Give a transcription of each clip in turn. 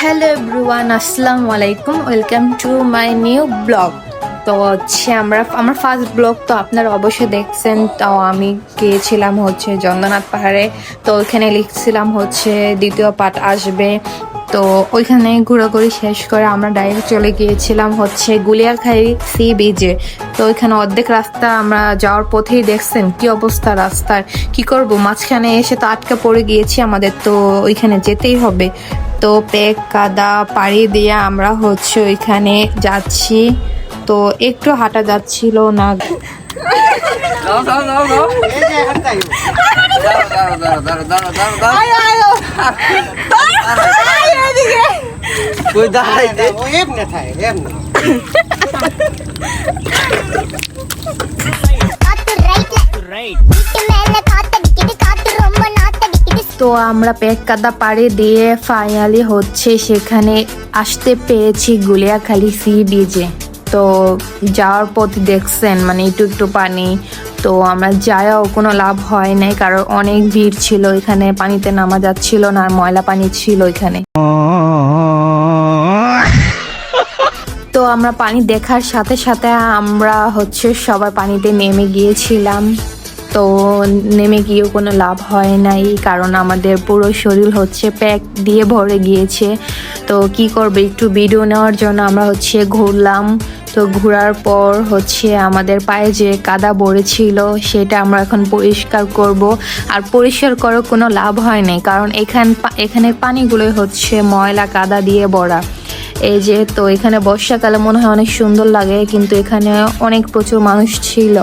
আসসালামু আলাইকুম welcome to my new blog তো হচ্ছে আমরা আমার ফার্স্ট ব্লগ তো আপনারা অবশ্যই দেখছেন। তো আমি গিয়েছিলাম হচ্ছে চন্দ্রনাথ পাহাড়ে। তো ওইখানে লিখছিলাম হচ্ছে দ্বিতীয় পার্ট আসবে। তো ওইখানে ঘোরাঘুরি শেষ করে আমরা ডাইরেক্ট চলে গিয়েছিলাম হচ্ছে গুলিয়াখাই সি বিচে তো ওইখানে অর্ধেক রাস্তা আমরা যাওয়ার পথেই দেখছেন কি অবস্থা রাস্তার। কি করব? মাঝখানে এসে তো আটকা পড়ে গিয়েছি আমাদের। তো ওইখানে যেতেই হবে। তো পেক কাদা পাড়ি দিয়ে আমরা হচ্ছে ওইখানে যাচ্ছি তো একটু হাঁটা যাচ্ছিল না দাও তো আমরা পেক কাদা পাড়ি দিয়ে ফাইনালি হচ্ছে সেখানে আসতে পেরেছি গুলিয়াখালি সি বিচে তো যাওয়ার পথে দেখছেন মানে একটু একটু পানি। তো আমরা যাওয়াও কোনো লাভ হয় নাই, কারণ অনেক ভিড় ছিল এখানে, পানিতে নামা যাচ্ছিল না, আর ময়লা পানি ছিল এখানে। তো আমরা পানি দেখার সাথে সাথে আমরা হচ্ছে সবাই পানিতে নেমে গিয়েছিলাম। তো নেমে গিয়েও কোনো লাভ হয় নাই, কারণ আমাদের পুরো শরীর হচ্ছে প্যাক দিয়ে ভরে গিয়েছে। তো কি করবে, একটু ভিডিও নেওয়ার জন্য আমরা হচ্ছে ঘুরলাম। তো ঘোরার পর হচ্ছে আমাদের পায়ে যে কাদা পড়েছিল, সেটা আমরা এখন পরিষ্কার করব। আর পরিষ্কার করে কোনো লাভ হয় নাই, কারণ এখান এখানের পানিগুলোই হচ্ছে ময়লা কাদা দিয়ে ভরা। এই যে, তো এখানে বর্ষাকালে মনে হয় অনেক সুন্দর লাগে, কিন্তু এখানে অনেক প্রচুর মানুষ ছিল।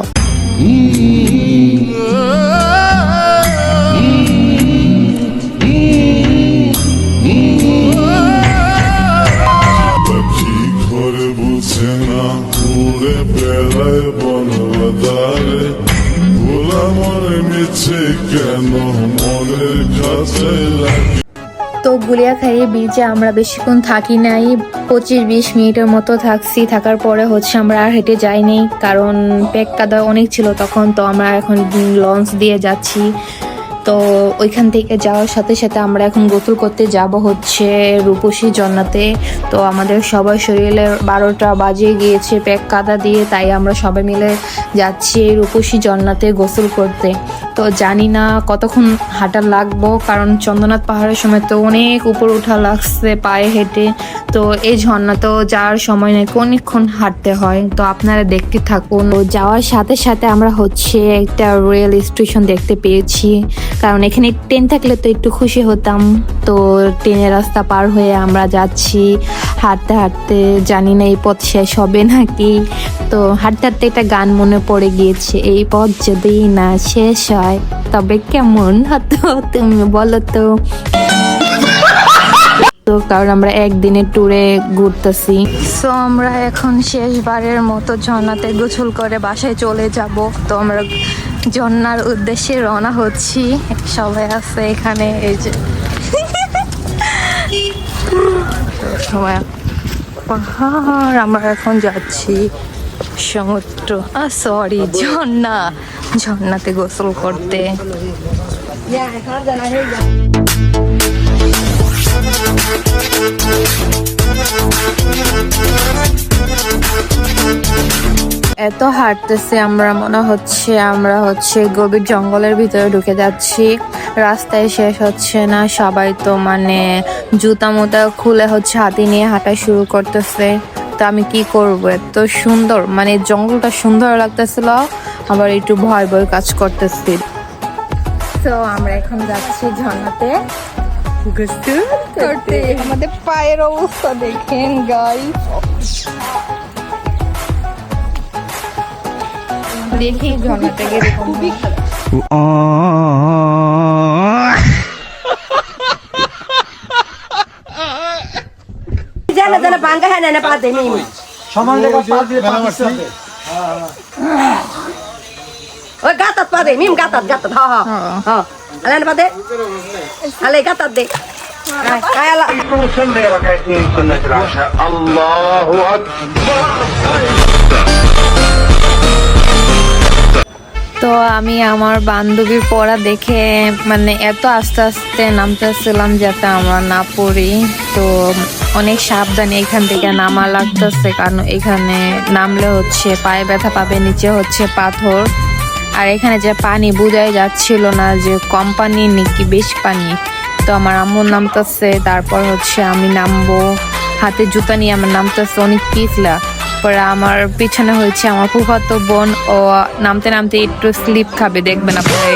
মনের কাছে লাগে তো বিচে আমরা বেশিক্ষণ থাকি নাই। পঁচিশ বিশ মিনিটের মতো থাকছি। থাকার পরে হচ্ছে আমরা আর হেঁটে যাইনি। কারণ পেক কাদা অনেক ছিল তখন, তো আমরা এখন লঞ্চ দিয়ে যাচ্ছি। তো ওইখান থেকে যাওয়ার সাথে সাথে আমরা এখন গোসল করতে যাব হচ্ছে রূপসী জন্নাতে। তো আমাদের সবার শরীরে বারোটা বাজে গিয়েছে প্যাক কাদা দিয়ে, তাই আমরা সবাই মিলে যাচ্ছি রূপসী জন্নাতে গোসল করতে। তো জানি না কতক্ষণ হাঁটা লাগবো, কারণ চন্দ্রনাথ পাহাড়ের সময় তো অনেক উপর উঠা লাগছে, পায়ে হেঁটে। তো এই ঝর্ণা তো যাওয়ার সময় নাকি অনেকক্ষণ হাঁটতে হয়। তো আপনারা দেখতে থাকুন। যাওয়ার সাথে সাথে আমরা হচ্ছে একটা রেল স্টেশন দেখতে পেয়েছি। কারণ এখানে ট্রেন থাকলে তো একটু খুশি হতাম। তো ট্রেনের রাস্তা পার হয়ে আমরা যাচ্ছি। হাঁটতে হাঁটতে জানি না এই পথ শেষ হবে নাকি। তো হাঁটতে হাঁটতে একটা গান মনে পড়ে গিয়েছে, এই পথ যদি না শেষ হয়, তবে কেমন হতো তুমি বলো তো? তো কারণ আমরা একদিনের ট্যুরে ঘুরতেছি। সো আমরা এখন শেষবারের মতো ঝর্ণাতে গোসল করে বাসায় চলে যাব। তো আমরা ঝর্ণার উদ্দেশ্যে রওনা হচ্ছি। সবাই আছে এখানে, এই যে। পাহাড়, আমরা এখন যাচ্ছি সমুদ্র। সরি ঝর্ণা। ঝর্ণাতে গোসল করতে। এত হাঁটতেছে আমরা মনে হচ্ছে আমরা হচ্ছে গভীর জঙ্গলের ভিতরে ঢুকে যাচ্ছি। রাস্তায় শেষ হচ্ছে না সবাই তো মানে জুতা মুতা খুলে হচ্ছে হাতি নিয়ে হাঁটা শুরু করতেছে। তো আমি কি করব? এত সুন্দর মানে জঙ্গলটা সুন্দর লাগতেছিল আবার একটু ভয় ভয় কাজ করতেছি। তো আমরা এখন যাচ্ছি ঝর্ণাতে। আমাদের পায়ের অবস্থা দেখেন গাইস দেখি ঝর্ণাটা জানা জানা হ্যাঁ না পা দে মিম সমান জায়গা পা দিয়ে পা দিতে হবে। ওই গাতাত পা দে মিম গাতাত গাতাত হ্যাঁ হ্যাঁ হ্যাঁ আলে পা দে। আলে গাতাত দে। আয় আলা। তো আমি আমার বান্ধবীর পড়া দেখে মানে এত আস্তে আস্তে নামতেছিলাম যাতে আমরা না পড়ি। তো অনেক সাবধানে এখান থেকে নামা লাগতেছে, কারণ এখানে নামলে হচ্ছে পায়ে ব্যথা পাবে, নিচে হচ্ছে পাথর। আর এখানে যে পানি বোঝাই যাচ্ছিল না যে কম পানি নাকি বেশি পানি। তো আমার আম্মু নামতেছে, তারপর হচ্ছে আমি নামবো। হাতে জুতা নিয়ে আমার নামতেছে, অনেক পিছলা। পরে আমার পিছনে হয়েছে আমার ফুফাতো বোন ও নামতে নামতে একটু স্লিপ খাবে দেখবেন আপনারা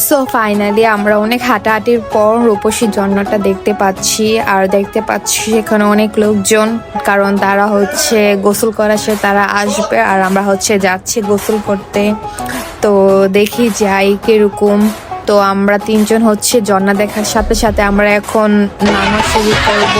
সো ফাইনালি আমরা অনেক হাঁটাহাঁটির পর রূপসী ঝর্ণাটা দেখতে পাচ্ছি আর দেখতে পাচ্ছি এখানে অনেক লোকজন কারণ তারা হচ্ছে গোসল করা সে তারা আসবে আর আমরা হচ্ছে যাচ্ছি গোসল করতে। তো দেখি যাই কীরকম। তো আমরা তিনজন হচ্ছে ঝর্ণা দেখার সাথে সাথে আমরা এখন নামা শুরু করব।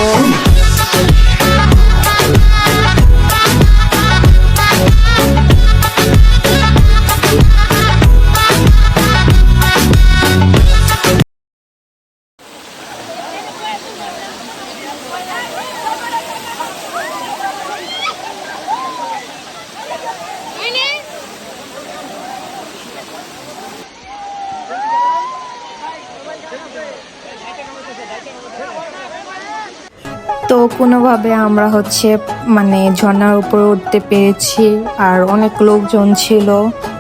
কোনোভাবে আমরা হচ্ছে মানে ঝর্ণার উপরে উঠতে পেরেছি, আর অনেক লোকজন ছিল,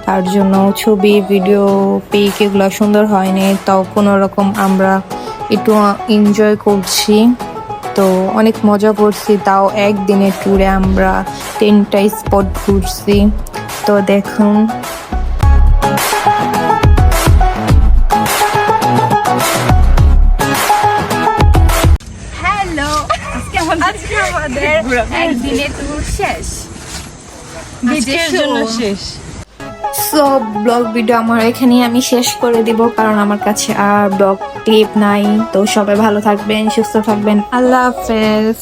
তার জন্য ছবি ভিডিও পিক এগুলো সুন্দর হয়নি। তাও কোনো রকম আমরা একটু এনজয় করছি। তো অনেক মজা করছি। তাও একদিনের ট্যুরে আমরা তিনটা স্পট ঘুরছি। তো দেখুন আমাদের একদিনে ট্যুর শেষ। আজকের জন্য শেষ। সো ব্লগ ভিডিও আমার এখানেই আমি শেষ করে দিব কারণ আমার কাছে আর ব্লগ ক্লিপ নাই। তো সবাই ভালো থাকবেন সুস্থ থাকবেন। আল্লাহ হাফেজ।